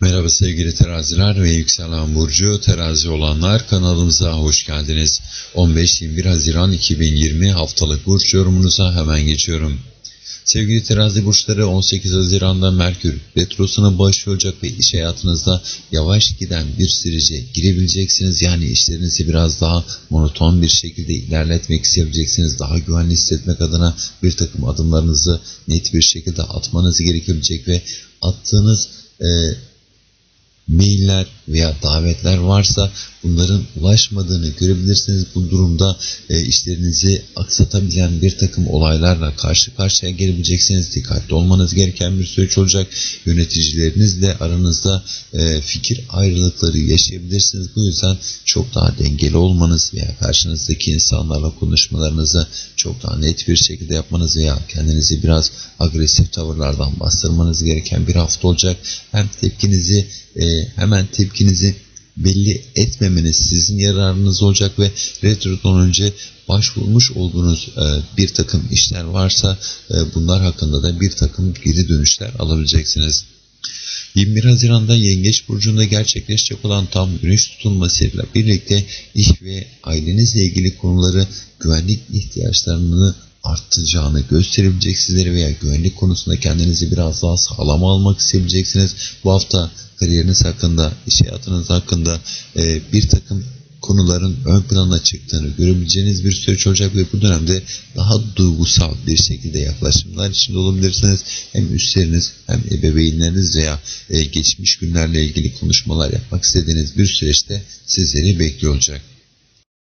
Merhaba sevgili teraziler ve yükselen burcu terazi olanlar kanalımıza hoş geldiniz. 15-21 Haziran 2020 haftalık burç yorumunuza hemen geçiyorum. Sevgili terazi burçları 18 Haziran'da Merkür retrosuna başlayacak ve iş hayatınızda yavaş giden bir sürece girebileceksiniz. Yani işlerinizi biraz daha monoton bir şekilde ilerletmek isteyebileceksiniz. Daha güvenli hissetmek adına bir takım adımlarınızı net bir şekilde atmanız gerekebilecek ve attığınız e, mailler veya davetler varsa bunların ulaşmadığını görebilirsiniz. Bu durumda e, işlerinizi aksatabilen bir takım olaylarla karşı karşıya gelebileceksiniz. Dikkatli olmanız gereken bir süreç olacak. Yöneticilerinizle aranızda e, fikir ayrılıkları yaşayabilirsiniz. Bu yüzden çok daha dengeli olmanız veya karşınızdaki insanlarla konuşmalarınızı çok daha net bir şekilde yapmanız veya kendinizi biraz agresif tavırlardan bastırmanız gereken bir hafta olacak. Hem tepkinizi e, hemen tepkinizi belli etmemeniz sizin yararınız olacak ve retrodan önce başvurmuş olduğunuz e, bir takım işler varsa e, bunlar hakkında da bir takım geri dönüşler alabileceksiniz. 21 Haziran'da Yengeç Burcu'nda gerçekleşecek olan tam güneş tutulmasıyla birlikte iş ve ailenizle ilgili konuları güvenlik ihtiyaçlarını artacağını gösterebilecek sizlere veya güvenlik konusunda kendinizi biraz daha sağlam almak isteyebileceksiniz. Bu hafta kariyeriniz hakkında, iş hayatınız hakkında e, bir takım konuların ön plana çıktığını görebileceğiniz bir süreç olacak ve bu dönemde daha duygusal bir şekilde yaklaşımlar içinde olabilirsiniz. Hem üstleriniz hem ebeveynleriniz veya e, geçmiş günlerle ilgili konuşmalar yapmak istediğiniz bir süreçte sizleri bekliyor olacak.